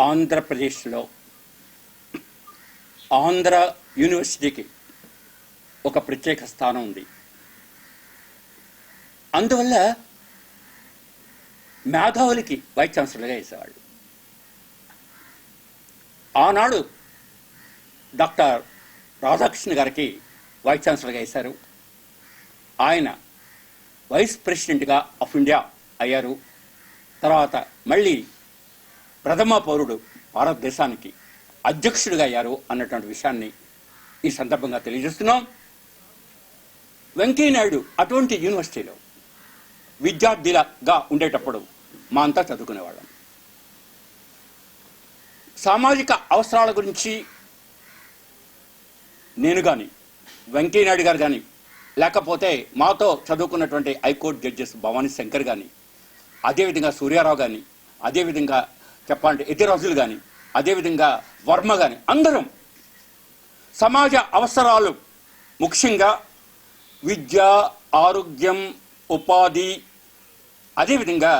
ఆంధ్రప్రదేశ్లో ఆంధ్ర యూనివర్సిటీకి ఒక ప్రత్యేక స్థానం ఉంది. అందువల్ల మేధావులకి వైస్ ఛాన్సలర్గా వేసేవాళ్ళు. ఆనాడు డాక్టర్ రాధాకృష్ణ గారికి వైస్ ఛాన్సలర్గా వేశారు. ఆయన వైస్ ప్రెసిడెంట్గా ఆఫ్ ఇండియా అయ్యారు. తర్వాత మళ్ళీ ప్రథమ పౌరుడు భారతదేశానికి అధ్యక్షుడిగా అయ్యారు అన్నటువంటి విషయాన్ని ఈ సందర్భంగా తెలియజేస్తున్నాం. వెంకయ్యనాయుడు అటువంటి యూనివర్సిటీలో విద్యార్థిగా ఉండేటప్పుడు మా అంతా చదువుకునేవాళ్ళం. సామాజిక అవసరాల గురించి నేను కానీ వెంకయ్యనాయుడు గారు కానీ లేకపోతే మాతో చదువుకున్నటువంటి హైకోర్టు జడ్జెస్ భవానీ శంకర్ కానీ అదేవిధంగా సూర్యారావు కానీ అదేవిధంగా చెప్పాలంటే ఎతిరాజులు కానీ అదేవిధంగా వర్మ కానీ అందరం సమాజ అవసరాలు ముఖ్యంగా విద్య ఆరోగ్యం ఉపాధి అదేవిధంగా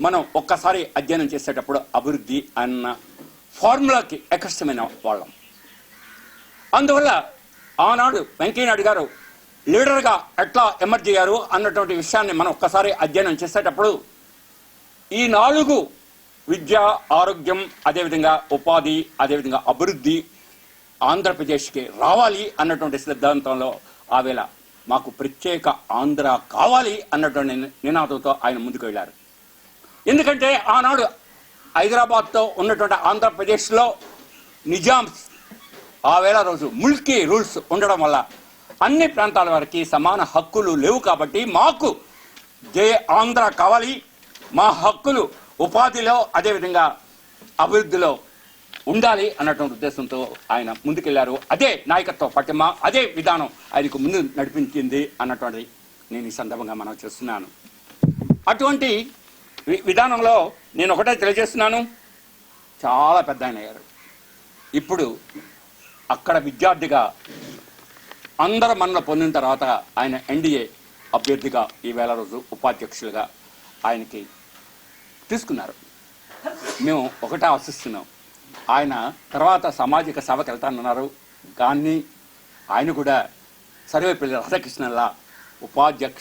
మనం ఒక్కసారి అధ్యయనం చేసేటప్పుడు అభివృద్ధి అన్న ఫార్ములాకి ఎకష్టమైన వాళ్ళం. అందువల్ల ఆనాడు వెంకయ్యనాయుడు గారు లీడర్గా ఎట్లా ఎమర్జ్ అయ్యారు అన్నటువంటి విషయాన్ని మనం ఒక్కసారి అధ్యయనం చేసేటప్పుడు ఈ నాలుగు విద్య ఆరోగ్యం అదేవిధంగా ఉపాధి అదేవిధంగా అభివృద్ధి ఆంధ్రప్రదేశ్కి రావాలి అన్నటువంటి సిద్ధాంతంలో ఆవేళ మాకు ప్రత్యేక ఆంధ్ర కావాలి అన్నటువంటి నినాదంతో ఆయన ముందుకు వెళ్ళారు. ఎందుకంటే ఆనాడు హైదరాబాద్తో ఉన్నటువంటి ఆంధ్రప్రదేశ్లో నిజామ్స్ ఆ వేళ రోజు ముల్కీ రూల్స్ ఉండడం వల్ల అన్ని ప్రాంతాల వారికి సమాన హక్కులు లేవు కాబట్టి మాకు జే ఆంధ్ర కావాలి మా హక్కులు ఉపాధిలో అదేవిధంగా అభివృద్ధిలో ఉండాలి అన్నటువంటి ఉద్దేశంతో ఆయన ముందుకెళ్ళారు. అదే నాయకత్వ పటిమ అదే విధానం ఆయనకు ముందు నడిపించింది అన్నటువంటిది నేను ఈ సందర్భంగా మనం చేస్తున్నాను. అటువంటి వి- విధానంలో నేను ఒకటే తెలియజేస్తున్నాను. చాలా పెద్ద ఆయన అయ్యారు. ఇప్పుడు అక్కడ విద్యార్థిగా అందరు మనలో పొందిన తర్వాత ఆయన ఎన్డీఏ అభ్యర్థిగా ఈ వేళ రోజు ఉపాధ్యక్షులుగా ఆయనకి తీసుకున్నారు. మేము ఒకటే ఆశిస్తున్నాం. ఆయన తర్వాత సామాజిక సభకు వెళ్తానన్నారు. కానీ ఆయన కూడా సర్వేపల్లి రాధాకృష్ణల్లా ఉపాధ్యక్ష